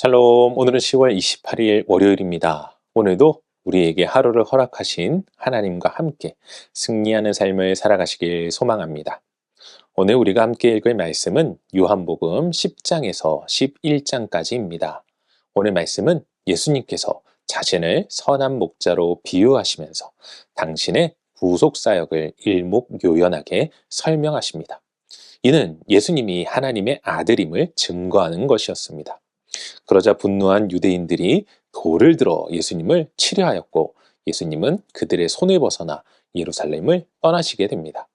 샬롬, 오늘은 10월 28일 월요일입니다. 오늘도 우리에게 하루를 허락하신 하나님과 함께 승리하는 삶을 살아가시길 소망합니다. 오늘 우리가 함께 읽을 말씀은 요한복음 10장에서 11장까지입니다. 오늘 말씀은 예수님께서 자신을 선한 목자로 비유하시면서 당신의 구속 사역을 일목요연하게 설명하십니다. 이는 예수님이 하나님의 아들임을 증거하는 것이었습니다. 그러자 분노한 유대인들이 돌을 들어 예수님을 치려하였고 예수님은 그들의 손을 벗어나 예루살렘을 떠나시게 됩니다.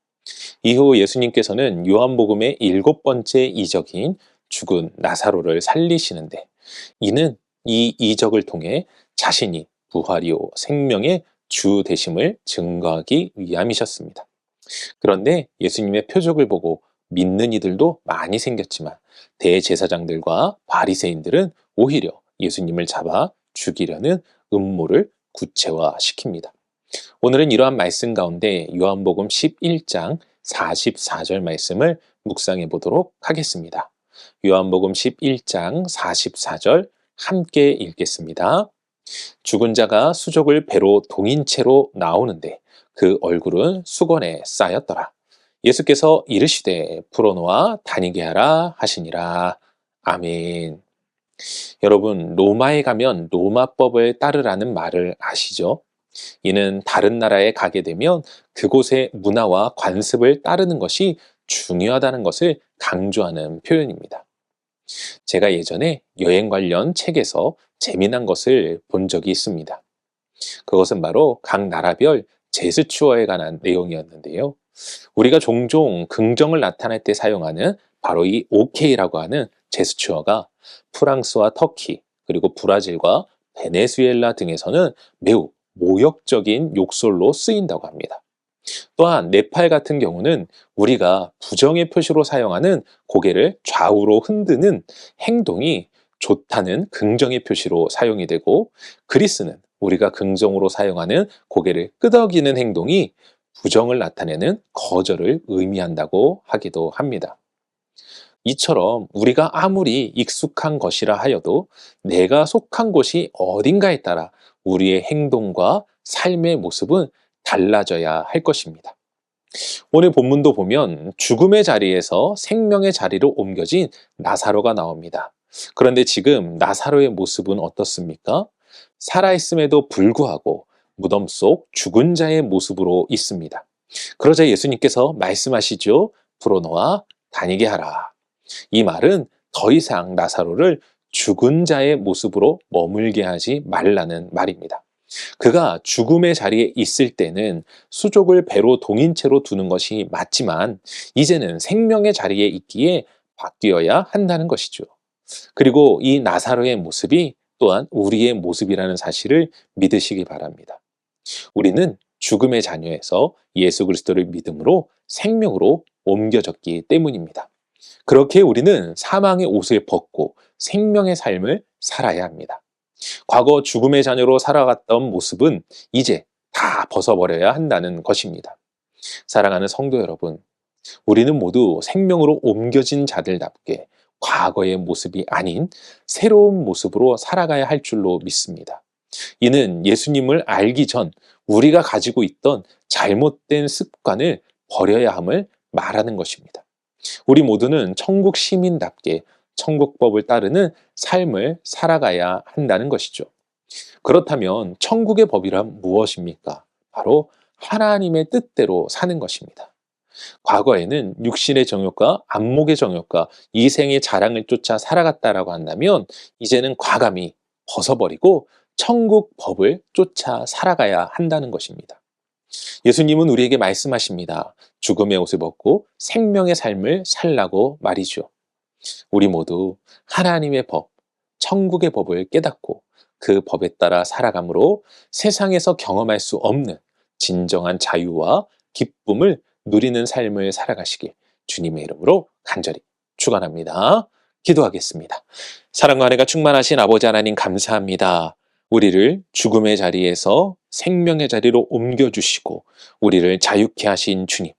이후 예수님께서는 요한복음의 일곱 번째 이적인 죽은 나사로를 살리시는데 이는 이 이적을 통해 자신이 부활이요 생명의 주 되심을 증거하기 위함이셨습니다. 그런데 예수님의 표적을 보고 믿는 이들도 많이 생겼지만 대제사장들과 바리새인들은 오히려 예수님을 잡아 죽이려는 음모를 구체화시킵니다. 오늘은 이러한 말씀 가운데 요한복음 11장 44절 말씀을 묵상해 보도록 하겠습니다. 요한복음 11장 44절 함께 읽겠습니다. 죽은 자가 수족을 배로 동인 채로 나오는데 그 얼굴은 수건에 쌓였더라. 예수께서 이르시되 풀어놓아 다니게 하라 하시니라. 아멘. 여러분, 로마에 가면 로마법을 따르라는 말을 아시죠? 이는 다른 나라에 가게 되면 그곳의 문화와 관습을 따르는 것이 중요하다는 것을 강조하는 표현입니다. 제가 예전에 여행 관련 책에서 재미난 것을 본 적이 있습니다. 그것은 바로 각 나라별 제스처에 관한 내용이었는데요. 우리가 종종 긍정을 나타낼 때 사용하는 바로 이 OK라고 하는 제스처가 프랑스와 터키 그리고 브라질과 베네수엘라 등에서는 매우 모욕적인 욕설로 쓰인다고 합니다. 또한 네팔 같은 경우는 우리가 부정의 표시로 사용하는 고개를 좌우로 흔드는 행동이 좋다는 긍정의 표시로 사용이 되고 그리스는 우리가 긍정으로 사용하는 고개를 끄덕이는 행동이 부정을 나타내는 거절을 의미한다고 하기도 합니다. 이처럼 우리가 아무리 익숙한 것이라 하여도 내가 속한 곳이 어딘가에 따라 우리의 행동과 삶의 모습은 달라져야 할 것입니다. 오늘 본문도 보면 죽음의 자리에서 생명의 자리로 옮겨진 나사로가 나옵니다. 그런데 지금 나사로의 모습은 어떻습니까? 살아있음에도 불구하고 무덤 속 죽은 자의 모습으로 있습니다. 그러자 예수님께서 말씀하시죠. 불어놓아 다니게 하라. 이 말은 더 이상 나사로를 죽은 자의 모습으로 머물게 하지 말라는 말입니다. 그가 죽음의 자리에 있을 때는 수족을 배로 동인 채로 두는 것이 맞지만 이제는 생명의 자리에 있기에 바뀌어야 한다는 것이죠. 그리고 이 나사로의 모습이 또한 우리의 모습이라는 사실을 믿으시기 바랍니다. 우리는 죽음의 자녀에서 예수 그리스도를 믿음으로 생명으로 옮겨졌기 때문입니다. 그렇게 우리는 사망의 옷을 벗고 생명의 삶을 살아야 합니다. 과거 죽음의 자녀로 살아갔던 모습은 이제 다 벗어버려야 한다는 것입니다. 사랑하는 성도 여러분, 우리는 모두 생명으로 옮겨진 자들답게 과거의 모습이 아닌 새로운 모습으로 살아가야 할 줄로 믿습니다. 이는 예수님을 알기 전 우리가 가지고 있던 잘못된 습관을 버려야 함을 말하는 것입니다. 우리 모두는 천국 시민답게 천국법을 따르는 삶을 살아가야 한다는 것이죠. 그렇다면 천국의 법이란 무엇입니까? 바로 하나님의 뜻대로 사는 것입니다. 과거에는 육신의 정욕과 안목의 정욕과 이생의 자랑을 쫓아 살아갔다라고 한다면 이제는 과감히 벗어버리고 천국 법을 쫓아 살아가야 한다는 것입니다. 예수님은 우리에게 말씀하십니다. 죽음의 옷을 벗고 생명의 삶을 살라고 말이죠. 우리 모두 하나님의 법, 천국의 법을 깨닫고 그 법에 따라 살아감으로 세상에서 경험할 수 없는 진정한 자유와 기쁨을 누리는 삶을 살아가시길 주님의 이름으로 간절히 축원합니다. 기도하겠습니다. 사랑과 은혜가 충만하신 아버지 하나님 감사합니다. 우리를 죽음의 자리에서 생명의 자리로 옮겨주시고 우리를 자유케 하신 주님.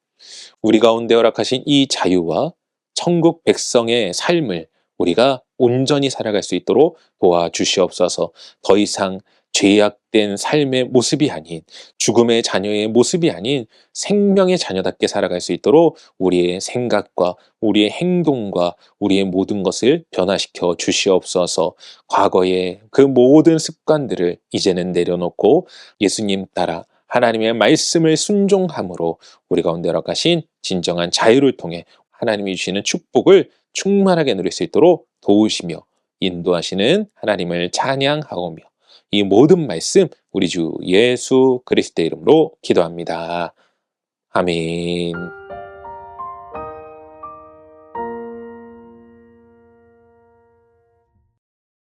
우리 가운데 허락하신 이 자유와 천국 백성의 삶을 우리가 온전히 살아갈 수 있도록 도와주시옵소서. 더 이상 죄악된 삶의 모습이 아닌 죽음의 자녀의 모습이 아닌 생명의 자녀답게 살아갈 수 있도록 우리의 생각과 우리의 행동과 우리의 모든 것을 변화시켜 주시옵소서. 과거의 그 모든 습관들을 이제는 내려놓고 예수님 따라 하나님의 말씀을 순종함으로 우리 가운데 허락하신 진정한 자유를 통해 하나님이 주시는 축복을 충만하게 누릴 수 있도록 도우시며 인도하시는 하나님을 찬양하오며 이 모든 말씀 우리 주 예수 그리스도의 이름으로 기도합니다. 아멘.